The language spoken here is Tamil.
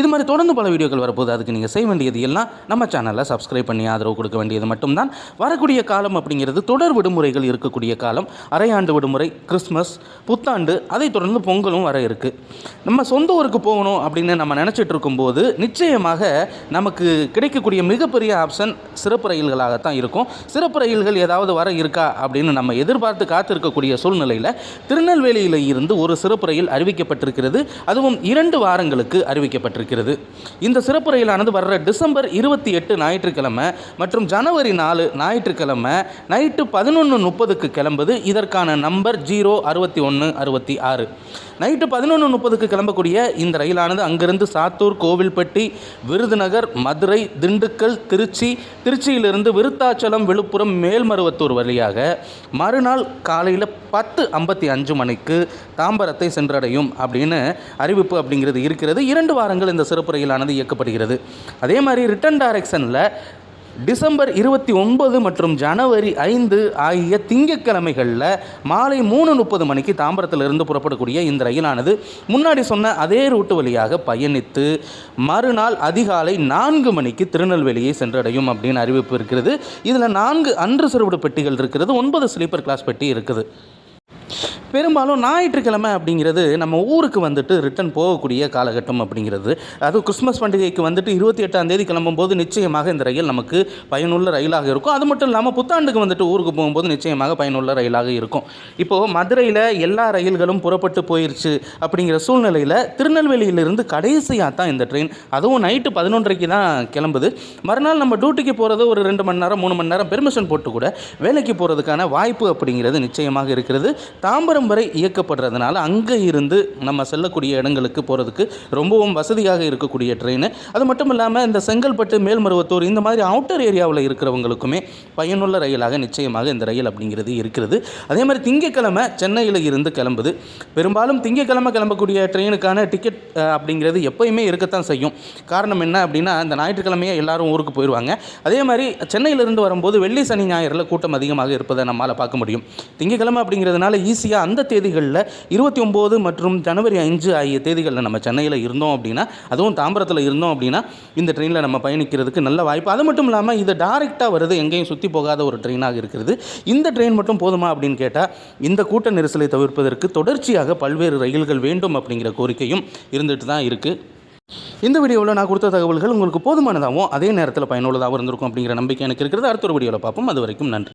இது மாதிரி தொடர்ந்து பல வீடியோக்கள் வரப்போது அதுக்கு நீங்கள் செய்ய வேண்டியது எல்லாம் நம்ம சேனலில் சப்ஸ்கிரைப் பண்ணி ஆதரவு கொடுக்க வேண்டியது மட்டும்தான். வரக்கூடிய காலம் அப்படிங்கிறது தொடர் விடுமுறைகள் இருக்கக்கூடிய காலம். அரையாண்டு விடுமுறை கிறிஸ்மஸ் புத்தாண்டு அதை தொடர்ந்து பொங்கலும் வர இருக்குது நம்ம சொந்த ஊருக்கு போகணும் அப்படின்னு நம்ம நினச்சிட்டு இருக்கும்போது நிச்சயமாக நமக்கு கிடைக்கக்கூடிய மிகப்பெரிய ஆப்ஷன் சிறப்பு ரயில்களாகத்தான் இருக்கும். சிறப்பு ரயில்கள் ஏதாவது வர இருக்கா அப்படின்னு நம்ம எதிர்பார்த்து காத்திருக்கக்கூடிய சூழ்நிலையில் திருநெல்வேலியில் இருந்து ஒரு சிறப்பு ரயில் அறிவிக்கப்பட்டிருக்கிறது. அதுவும் இரண்டு வாரங்களுக்கு அறிவிக்கப்பட்டிருக்கிறது. இந்த சிறப்பு ரயிலானது வர்ற டிசம்பர் இருபத்தி எட்டு ஞாயிற்றுக்கிழமை மற்றும் ஜனவரி நாலு ஞாயிற்றுக்கிழமை நைட்டு பதினொன்று முப்பதுக்கு கிளம்புது. இதற்கான நம்பர் ஜீரோ அறுபத்தி ஒன்று அறுபத்தி ஆறு. நைட்டு பதினொன்று முப்பதுக்கு கிளம்பக்கூடிய இந்த ரயிலானது அங்கிருந்து சாத்தூர் கோவில்பட்டி விருதுநகர் மதுரை திண்டுக்கல் திருச்சி திருச்சியிலிருந்து விருத்தாச்சலம் விழுப்புரம் மேல்மருவத்தூர் வழியாக மறுநாள் காலையில் பத்து ஐம்பத்தி அஞ்சு மணிக்கு தாம்பரத்தை சென்றடையும் அப்படின்னு அறிவிப்பு அப்படிங்கிறது இருக்கிறது. இரண்டு வார வாரங்கள் இந்த சிறப்பு ரயிலானது இயக்கப்படுகிறது. அதே மாதிரி ரிட்டன் டைரக்ஷனில் டிசம்பர் இருபத்தி ஒன்பது மற்றும் ஜனவரி ஐந்து ஆகிய திங்கட்கிழமைகளில் மாலை மூணு முப்பது மணிக்கு தாம்பரத்திலிருந்து புறப்படக்கூடிய இந்த ரயிலானது முன்னாடி சொன்ன அதே ரூட்டு வழியாக பயணித்து மறுநாள் அதிகாலை நான்கு மணிக்கு திருநெல்வேலியை சென்றடையும் அப்படின்னு அறிவிப்பு இருக்கிறது. இதில் நான்கு அன்று சிறுவிடு பெட்டிகள் இருக்கிறது. ஒன்பது ஸ்லீப்பர் கிளாஸ் பெட்டி இருக்குது. பெரும்பாலும் ஞாயிற்றுக்கிழமை அப்படிங்கிறது நம்ம ஊருக்கு வந்துட்டு ரிட்டன் போகக்கூடிய காலகட்டம் அப்படிங்கிறது. அதுவும் கிறிஸ்மஸ் பண்டிகைக்கு வந்துட்டு இருபத்தி எட்டாம் தேதி கிளம்பும்போது நிச்சயமாக இந்த ரயில் நமக்கு பயனுள்ள ரயிலாக இருக்கும். அது மட்டும் இல்லாமல் புத்தாண்டுக்கு வந்துட்டு ஊருக்கு போகும்போது நிச்சயமாக பயனுள்ள ரயிலாக இருக்கும். இப்போது மதுரையில் எல்லா ரயில்களும் புறப்பட்டு போயிருச்சு அப்படிங்கிற சூழ்நிலையில் திருநெல்வேலியிலிருந்து கடைசியாக தான் இந்த ட்ரெயின் அதுவும் நைட்டு பதினொன்றரைக்கு தான் கிளம்புது. மறுநாள் நம்ம டியூட்டிக்கு போகிறது ஒரு ரெண்டு மணி நேரம் மூணு மணி நேரம் பெர்மிஷன் போட்டு கூட வேலைக்கு போகிறதுக்கான வாய்ப்பு அப்படிங்கிறது நிச்சயமாக இருக்கிறது. தாம்பரம் வரை இயக்கப்படுறதுனால அங்கே இருந்து நம்ம செல்லக்கூடிய இடங்களுக்கு போகிறதுக்கு ரொம்பவும் வசதியாக இருக்கக்கூடிய ட்ரெயின் அது மட்டும் இல்லாமல் இந்த செங்கல்பட்டு மேல்மருவத்தூர் இந்த மாதிரி அவுட்டர் ஏரியாவில் இருக்கிறவங்களுக்குமே பயனுள்ள ரயிலாக நிச்சயமாக இந்த ரயில் அப்படிங்கிறது இருக்கிறது. அதே மாதிரி திங்கக்கிழமை சென்னையில் இருந்து கிளம்புது. பெரும்பாலும் திங்கக்கிழமை கிளம்பக்கூடிய ட்ரெயினுக்கான டிக்கெட் அப்படிங்கிறது எப்பயுமே இருக்கத்தான் செய்யும். காரணம் என்ன அப்படின்னா இந்த ஞாயிற்றுக்கிழமையே எல்லாரும் ஊருக்கு போயிடுவாங்க அதே மாதிரி சென்னையிலிருந்து வரும்போது வெள்ளி சனி ஞாயிறில் கூட்டம் அதிகமாக இருப்பதை நம்மளால் பார்க்க முடியும். திங்கக்கிழமை அப்படிங்கிறதுனால ஈஸியாக அந்த தேதிகளில் இருபத்தி ஒம்பது மற்றும் ஜனவரி அஞ்சு ஆகிய தேதிகளில் நம்ம சென்னையில் இருந்தோம் அப்படின்னா அதுவும் தாம்பரத்தில் இருந்தோம் அப்படின்னா இந்த ட்ரெயினில் நம்ம பயணிக்கிறதுக்கு நல்ல வாய்ப்பு. அது மட்டும் இல்லாமல் இது டைரெக்டாக வருது எங்கேயும் சுற்றி போகாத ஒரு ட்ரெயினாக இருக்கிறது. இந்த ட்ரெயின் மட்டும் போதுமா அப்படின்னு கேட்டால் இந்த கூட்ட நெரிசலை தவிர்ப்பதற்கு தொடர்ச்சியாக பல்வேறு ரயில்கள் வேண்டும் அப்படிங்கிற கோரிக்கையும் இருந்துட்டு தான் இருக்குது இந்த வீடியோவில் நான் கொடுத்த தகவல்கள் உங்களுக்கு போதுமானதாகவும் அதே நேரத்தில் பயனுள்ளதாகவும் இருந்திருக்கும் அப்படிங்கிற நம்பிக்கை எனக்கு இருக்கிறது. அடுத்த ஒரு வீடியோவில் பார்ப்போம். அது வரைக்கும் நன்றி.